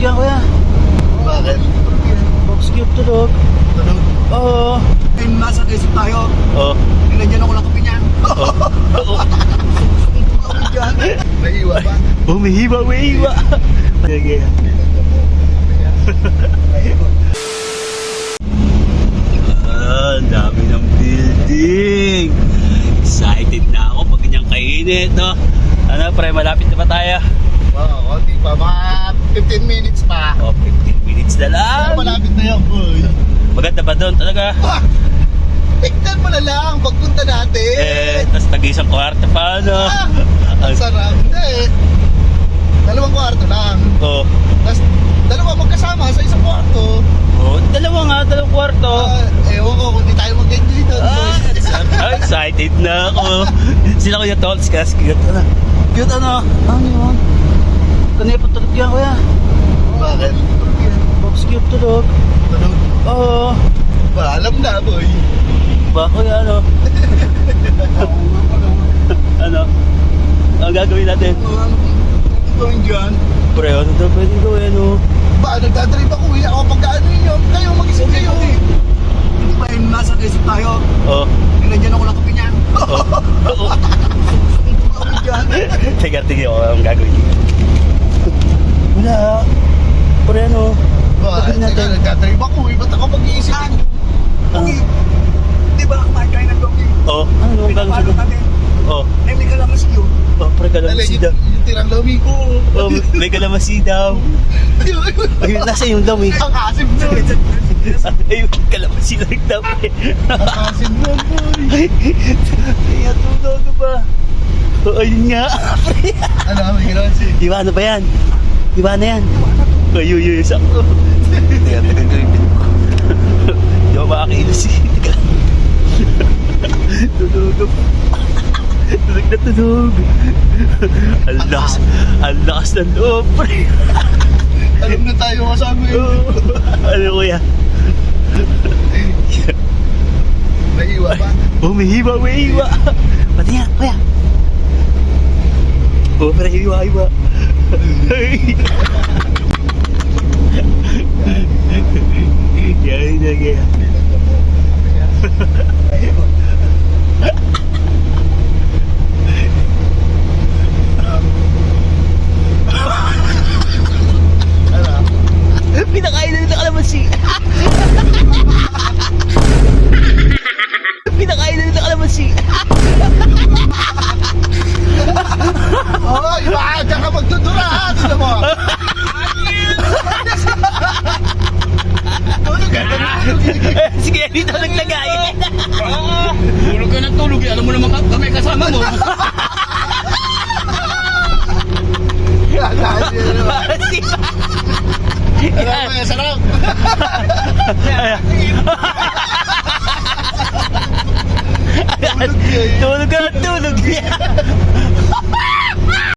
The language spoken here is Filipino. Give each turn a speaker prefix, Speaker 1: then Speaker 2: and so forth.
Speaker 1: yan kuya.
Speaker 2: Bakit?
Speaker 1: Box cube tulog.
Speaker 2: Tulog.
Speaker 1: Oo.
Speaker 2: Ay, nasa Quezon tayo.
Speaker 1: Oo.
Speaker 2: Nilagyan ako ng kape niyan.
Speaker 1: Oo.
Speaker 2: Dyan. Naiiwa ba?
Speaker 1: Oh, may hiwa, may hiwa. Sige. Ah, dami ng building. Excited na ako pag ganyang kainit, no? Ano, pre, malapit na ba tayo?
Speaker 2: Oo, konti pa. Mga 15 minutes pa.
Speaker 1: Oh, 15 minutes na lang.
Speaker 2: Ah, malapit na yan, boy.
Speaker 1: Maganda ba doon talaga?
Speaker 2: Ah! Tignan mo na lang pagpunta natin.
Speaker 1: Eh, tas tag isang kwarto pa, ano?
Speaker 2: Ah, ang sarap. Hindi. Dalawang kwarto lang.
Speaker 1: Oh,
Speaker 2: Tapos, dalawa magkasama sa isang kwarto.
Speaker 1: oh, dalawa nga, dalawang kwarto.
Speaker 2: Ah, ewan ko kung di tayo mag-enjoy dito.
Speaker 1: Ah, ah, excited na ako. Sila ko yung tolls kasi cute ano. Cute ano? Ano yun? Kanina pa tulog yan kuya.
Speaker 2: Bakit?
Speaker 1: Box cube tulog.
Speaker 2: Tulog.
Speaker 1: Oo.
Speaker 2: Ba, alam na, boy.
Speaker 1: Ba kuya ano? ano? Ang gagawin natin?
Speaker 2: Ano gawin dyan?
Speaker 1: Pre, ano daw pwede gawin oh?
Speaker 2: Ba, nagdadrive ako eh. Ako pagkaan ninyo. Kayo, mag-isip kayo. Hindi ba yung nasa Quezon tayo?
Speaker 1: Oh.
Speaker 2: Nilagyan ako niyan.
Speaker 1: Oh. Oo.
Speaker 2: Dyan.
Speaker 1: Teka, tingin ko ang gagawin. Wala. Pre, ano?
Speaker 2: Ba, teka, nagdadrive ako eh. Ba't ako mag-iisip?
Speaker 1: Ah.
Speaker 2: Uy, di ba kumain tayo ng donkey?
Speaker 1: Oh, ano ang
Speaker 2: Pinapalo
Speaker 1: gagawin?
Speaker 2: natin.
Speaker 1: Oh,
Speaker 2: Eh, may kalamas yun.
Speaker 1: oh, pre,
Speaker 2: Dali,
Speaker 1: kalamansi
Speaker 2: yung,
Speaker 1: daw.
Speaker 2: yung tirang lami ko.
Speaker 1: Oh, may kalamansi daw. Ayun, nasa yung eh.
Speaker 2: Ang asim nun.
Speaker 1: Ayun, kalamansi lang daw eh.
Speaker 2: Ang asim nun, boy.
Speaker 1: Kaya tunaw ka ba? Oh, ayun nga.
Speaker 2: Ano, may si...
Speaker 1: Di ba ano ba yan? Di ba ano yan? Ayun, yun, sakto. Teka, teka, teka. Di ba makakailos eh? Teka. Tunog ka pa. Tunog na tunog. Ang lakas, ang lakas ng loob, pre.
Speaker 2: Alam na tayo kasama eh.
Speaker 1: Oh, Ano kuya?
Speaker 2: Naiiwa ba?
Speaker 1: Oh, may hiwa, may hiwa. Pati nga, kuya. Oh, pero hiwa, na. Sige, dito naglagay.
Speaker 3: Tulog ka ng tulog eh. Alam mo naman ka- kami kasama mo.
Speaker 2: Ba yan? Sarap. Tulog yan.
Speaker 1: tulog ka, tulog.